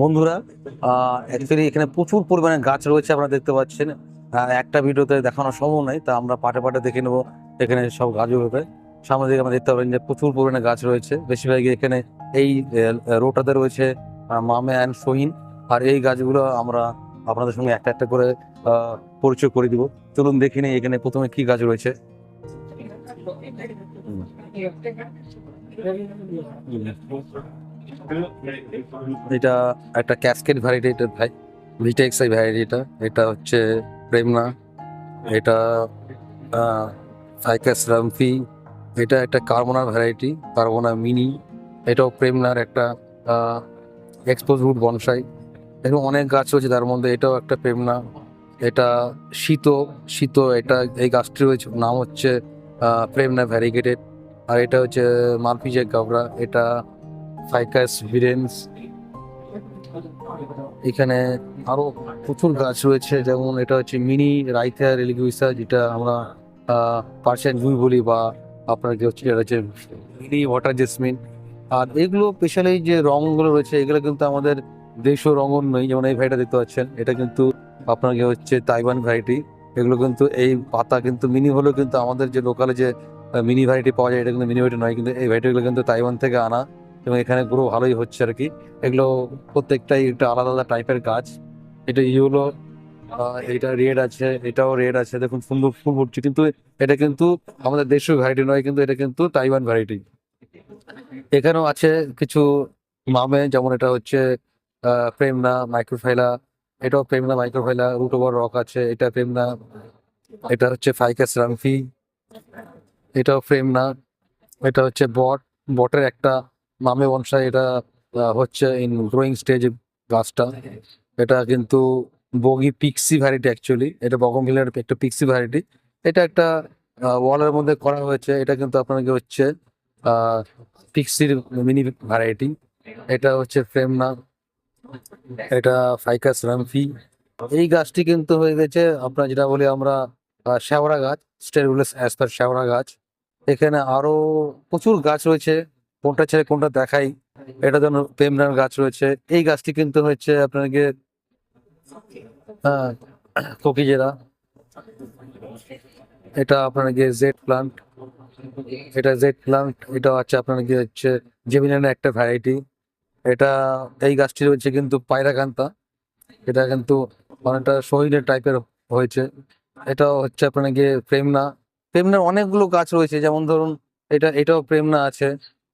বন্ধুরা অ্যাকচুয়ালি এখানে প্রচুর পরিমাণে গাছ রয়েছে আপনারা দেখতে পাচ্ছেন। একটা ভিডিওতে দেখানো সম্ভব নয়, তা আমরা পাটে পাটে দেখে নেব এখানে সব গাছগুলোতে সামনে দিকে আমরা দেখতে পাবেন যে প্রচুর পরিমাণে গাছ রয়েছে। বেশিরভাগই এখানে এই রোটাতে রয়েছে মামে অ্যান্ড সোহিন। আর এই গাছগুলো আমরা আপনাদের সঙ্গে একটা একটা করে পরিচয় করে দিব। চলুন দেখে নিই এখানে প্রথমে কি গাছ রয়েছে। এটা একটা ক্যাসকেট ভ্যারাইটি এটা ভাই ভিটেক্স এই ভ্যারাইটি এটা এটা হচ্ছে প্রেমনা এটা সাইকাস রামফি এটা একটা কার্বোনা ভ্যারাইটি কার্বোনা মিনি এটাও প্রেমনার একটা এক্সপোজ রুট বনসাই এরকম অনেক গাছ রয়েছে তার মধ্যে, এটাও একটা প্রেমনা এটা শীত শীত এটা এই গাছটি রয়েছে নাম হচ্ছে প্রেমনা ভ্যারিগেটেড আর এটা হচ্ছে মালপিজে গাবরা এটা ফাইকাস ভিরেন্স এখানে আরও প্রচুর গাছ রয়েছে, যেমন এটা হচ্ছে মিনি রাইথা রেলিগুইসা যেটা আমরা পার্সিয়ান জুই বলি বা আপনার কি হচ্ছে, এটা হচ্ছে মিনি ওয়াটার জেসমিন। আর এগুলো স্পেশালি যে রঙগুলো রয়েছে, এগুলো কিন্তু আমাদের দেশীয় রঙন নয় যেমন এই ভ্যারাইটি দেখতে পাচ্ছেন। এটা কিন্তু আপনার কি হচ্ছে তাইওয়ান ভ্যারাইটি এগুলো কিন্তু এই পাতা কিন্তু মিনি হলেও কিন্তু আমাদের যে লোকালে যে মিনি ভ্যারাইটি পাওয়া যায়, এটা কিন্তু মিনি ভ্যারাইটি নয়, কিন্তু এই ভ্যারাইটিগুলো কিন্তু তাইওয়ান থেকে আনা। এবং এখানে গ্রো ভালোই হচ্ছে আর কি। এগুলো প্রত্যেকটাই একটা আলাদা আলাদা টাইপের গাছ। এটা ইউলো এটা রেড আছে, এটাও রেড আছে। দেখুন, সুন্দর ফুল ফুটছে। কিন্তু এটা কিন্তু আমাদের দেশীয় ভ্যারাইটি নয়, কিন্তু এটা কিন্তু তাইওয়ান ভ্যারাইটি এখানেও আছে কিছু মামে যেমন এটা হচ্ছে প্রেমনা মাইক্রোফাইলা এটাও premna microphylla root over rock আছে। এটা প্রেমনা এটা হচ্ছে ফাইকাস রামফি এটাও প্রেমনা এটা হচ্ছে বট বটের একটা মামে বনসাই এটা হচ্ছে ইন গ্রোয়িং স্টেজ গাছটা। এটা কিন্তু বগি পিক্সি ভ্যারাইটি অ্যাকচুয়ালি এটা বগমভিলের একটা পিক্সি ভ্যারাইটি এটা একটা ওয়ালের মধ্যে করা হয়েছে, এটা কিন্তু আপনাকে হচ্ছে পিক্সির মিনি ভ্যারাইটি এটা হচ্ছে ফ্রেমনা এটা ফাইকাস রামফি এই গাছটি কিন্তু হয়ে গেছে, আপনার যেটা বলি আমরা শ্যাওড়া গাছ স্টেরুলাস অ্যাসপার শ্যাওড়া গাছ। এখানে আরও প্রচুর গাছ রয়েছে কোনটা ছেড়ে কোনটা দেখাই এটা যেন প্রেমরার গাছ রয়েছে। এই গাছটি কিন্তু হচ্ছে আপনাকে হ্যাঁ কোকিজেরা এটা আপনার গিয়ে জেড প্লান্ট এটা জেড প্লান্ট এটা হচ্ছে আপনার গিয়ে হচ্ছে জেমিনানের একটা ভ্যারাইটি এটা, এই গাছটি রয়েছে কিন্তু পায়রাকান্তা। এটা কিন্তু অনেকটা শহীদের টাইপের হয়েছে। এটা হচ্ছে আপনার গিয়ে প্রেমনা। প্রেমনার অনেকগুলো গাছ রয়েছে, যেমন ধরুন এটা, এটাও প্রেমনা আছে।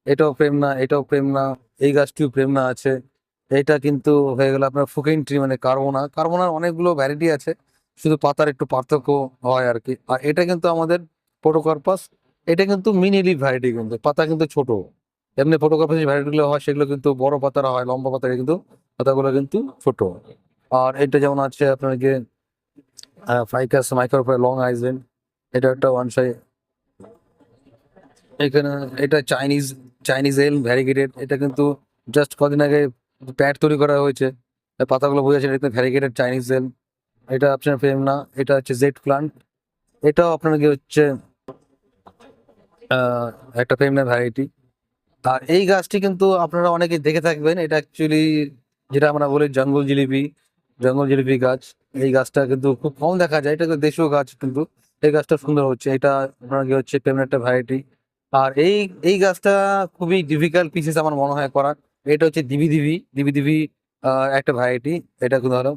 এটাও প্রেম না, এটাও প্রেম না, এই গাছটিও প্রেম না আছে। এটা কিন্তু হয়ে গেল আপনার ফুকেন ট্রি মানে কার্বোনা। কার্বোনার অনেকগুলো ভ্যারাইটি আছে, শুধু পাতার একটু পার্থক্য হয় আর কি। আর এটা কিন্তু আমাদের পোটোকার্পাস এটা কিন্তু মিনি লিভ ভ্যারাইটি কিন্তু, পাতা কিন্তু ছোট। এমনি ফটোকার্পাস যে ভ্যারাইটিগুলো হয়, সেগুলো কিন্তু বড় পাতার হয়, লম্বা পাতার কিন্তু, পাতাগুলো কিন্তু ছোট। আর এটা যেমন আছে আপনার গিয়ে ফাইকাস মাইক্রোফাই লং আইজেন এটা একটা ওয়ান সাই এখানে এটা চাইনিজ চাইনিজ এল ভ্যারিগেটেড এটা কিন্তু জাস্ট কদিন আগে প্যাড তৈরি করা হয়েছে। পাতাগুলো বোঝা যাচ্ছে এটা ভ্যারিগেটেড চাইনিজ এল এটা আপনার ফেম না, এটা হচ্ছে জেড প্লান্ট এটাও আপনার কি হচ্ছে একটা ফেমনা ভ্যারাইটি আর এই গাছটি কিন্তু আপনারা অনেকে দেখে থাকবেন, এটা অ্যাকচুয়ালি যেটা আমরা বলি জঙ্গল জিলিপি জঙ্গল জিলিপি গাছ। এই গাছটা কিন্তু খুব কম দেখা যায়, এটা দেশীয় গাছ কিন্তু। এই গাছটা সুন্দর হচ্ছে, এটা আপনার কি হচ্ছে ফেমনা একটা ভ্যারাইটি আর এই এই গাছটা খুবই ডিফিকাল্ট পিসেস আমার মনে হয় করার। এটা হচ্ছে দিবি দিবি দিবি দিবি একটা ভ্যারাইটি এটা ধরো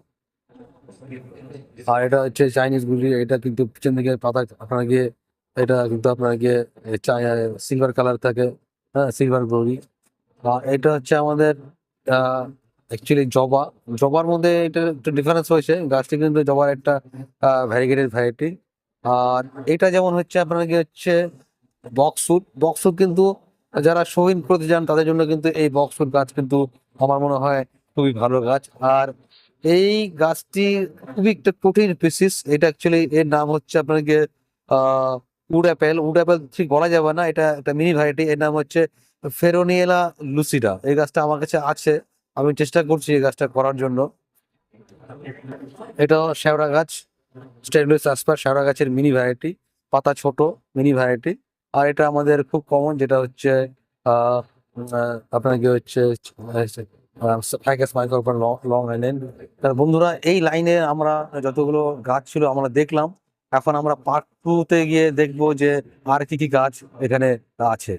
আর এটা হচ্ছে চাইনিজ গুলি, এটা কিন্তু পিছন দিকে পাতা, আপনার গিয়ে এটা কিন্তু আপনার গিয়ে সিলভার কালার থাকে হ্যাঁ সিলভার গৌরি আর এটা হচ্ছে আমাদের অ্যাকচুয়ালি জবা। জবার মধ্যে এটা একটু ডিফারেন্স হয়েছে, গাছটি কিন্তু জবার একটা ভ্যারিগেটেড ভ্যারাইটি আর এটা যেমন হচ্ছে, আপনার কি হচ্ছে বক্সুট বক্সুট কিন্তু যারা শৌখিন করতে যান তাদের জন্য কিন্তু এই বক্সুট গাছ কিন্তু আমার মনে হয় খুবই ভালো গাছ। আর এই গাছটি খুবই একটা কঠিন স্পিসিস এটা অ্যাকচুয়ালি এর নাম হচ্ছে আপনার আহ, উড অ্যাপেল। উড অ্যাপেল ঠিক বলা যাবে না, এটা একটা মিনি ভ্যারাইটি এর নাম হচ্ছে ফেরোনিয়েলা লুসিডা এই গাছটা আমার কাছে আছে, আমি চেষ্টা করছি এই গাছটা করার জন্য। এটা শ্যাওড়া গাছ স্টেবলিস আসপার শ্যাওড়া গাছের মিনি ভ্যারাইটি পাতা ছোট মিনি ভ্যারাইটি আর এটা আমাদের খুব কমন যেটা হচ্ছে আপনার কি হচ্ছে লং লাইন বন্ধুরা, এই লাইনে আমরা যতগুলো গাছ ছিল আমরা দেখলাম। এখন আমরা পার্ট টু তে গিয়ে দেখব যে আর কি কি গাছ এখানে আছে।